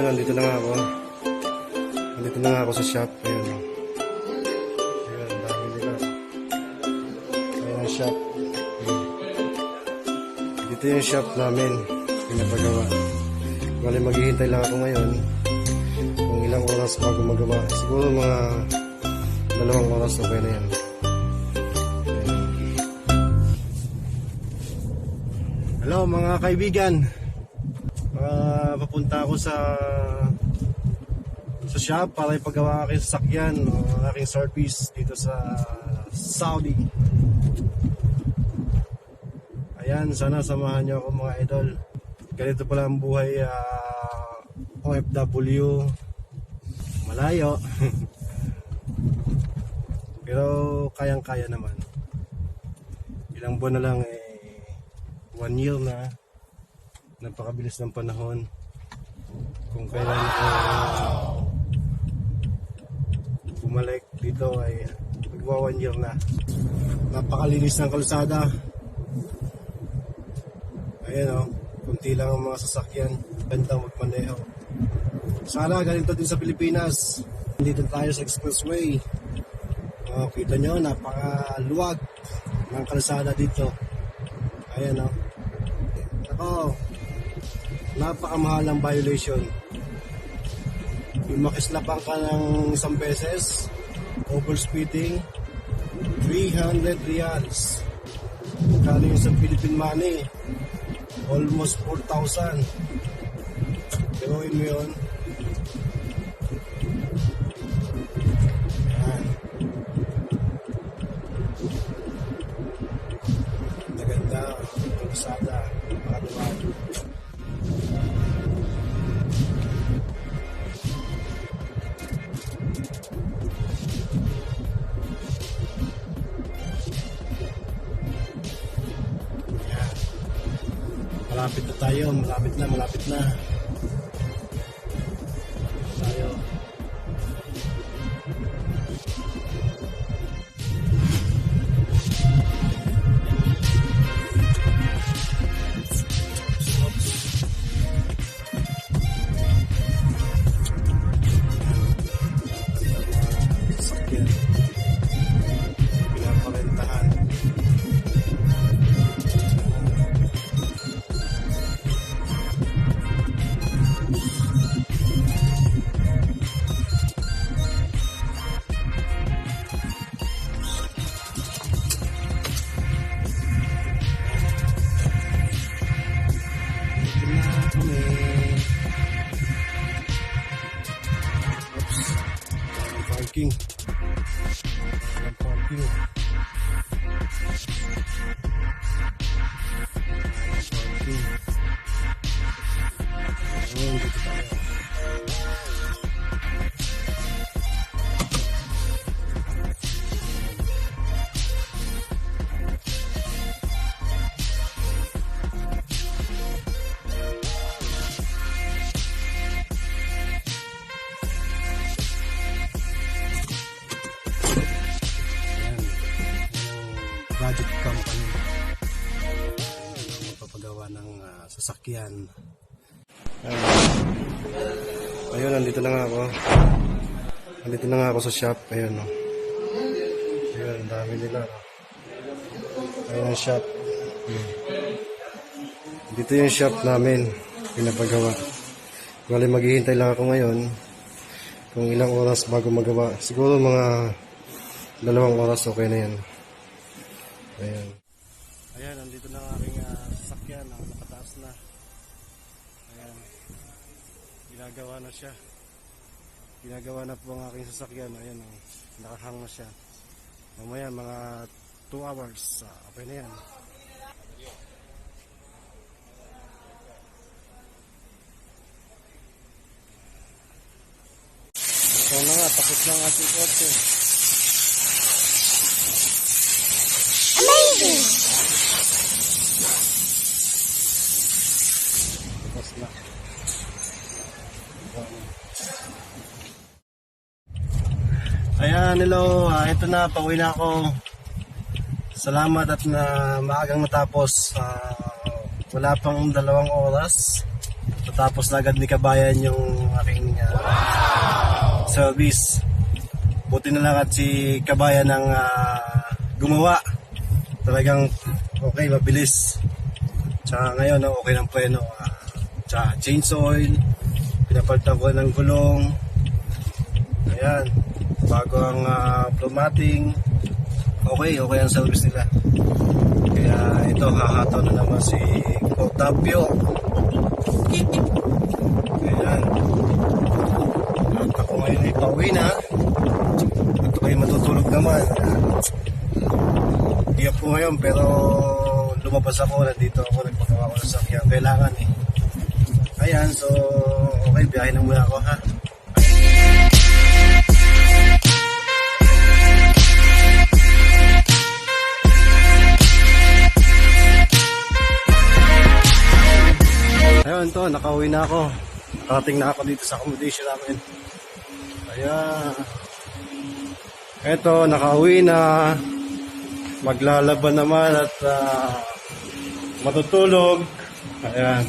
Ayun, nandito na nga ako. Nandito na nga ako sa shop. Ayun. Ayun, dami nila. Ayun ang shop. Ayun. Dito yung shop namin. Pinapagawa. Bali, maghihintay lang ako ngayon. Kung ilang oras bago magawa. Siguro mga dalawang oras okay na yan. Hello mga kaibigan. Ah, papunta ako sa sa shop para ipagawa aking sasakyan o aking service dito sa Saudi. Ayan, sana samahan niyo ako mga idol. Ganito pala ang buhay ah, OFW. Malayo. Pero kayang-kaya naman. Ilang buwan na lang eh one year na napakabilis ng panahon. Kung kailan ako bumalik dito ay magwa one year na. Napakalinis ng kalsada. Ayan o kunti lang ang mga sasakyan. Gandang magmaneho. Sana ganito din sa Pilipinas. Dito tayo sa expressway. Oh, kita nyo napakaluwag ng kalsada dito. Ayan o ako napakamahal ang violation. Yung makislapang ka ng isang beses, overspeeding, 300 reals. Kano yung sa Philippine money, almost 4,000. Gawin mo yun. Yan. Maganda, makaduwag. Malapit na tayo, malapit na, malapit na. working sasakyan. Ayan. Ayun, nandito na nga ako. Nandito na nga ako sa shop. Ayun, no. Ayun, ang dami nila. Ayun ang shop. Hmm. Dito yung shop namin. Pinapagawa. Bali, maghihintay lang ako ngayon. Kung ilang oras bago magawa. Siguro mga dalawang oras okay na yan. Ayan. Ayan, nandito na ang aking uh, sasakyan. Ang nakataas na. Ayan. Ginagawa na siya. Ginagawa na po ang aking sasakyan. Ayan, oh. nakahang na siya. Mamaya mga 2 hours. ah, okay na yan. Ito na nga, tapos na ang ating. Ayan, hello. Ah, ito na, pauwi na ako. Salamat at na maagang natapos. Ah, wala pang dalawang oras. Natapos na agad ni Kabayan yung aking ah, service. Buti na lang at si Kabayan ang ah, gumawa. Talagang okay, mabilis. Tsaka ngayon, okay ng preno. ah. Tsaka change oil, pinapalitan ko ng gulong. Ayan, bago ang uh, plomating. Okay, okay ang service nila. Kaya ito, hahataw na naman si Otapio. Ayan. At ako ngayon ay pauwi na. At ako ay matutulog naman. Hindi ako ngayon pero lumabas ako. Nandito ako. Nagpagawa ko ng sakyan. Kailangan eh. Ayan, so okay, biyahe na muna ako ha. Ayun to, nakauwi na ako. Nakating na ako dito sa accommodation namin. Ayan. Eto, nakauwi na. Maglalaban naman at ah, matutulog. Ayan.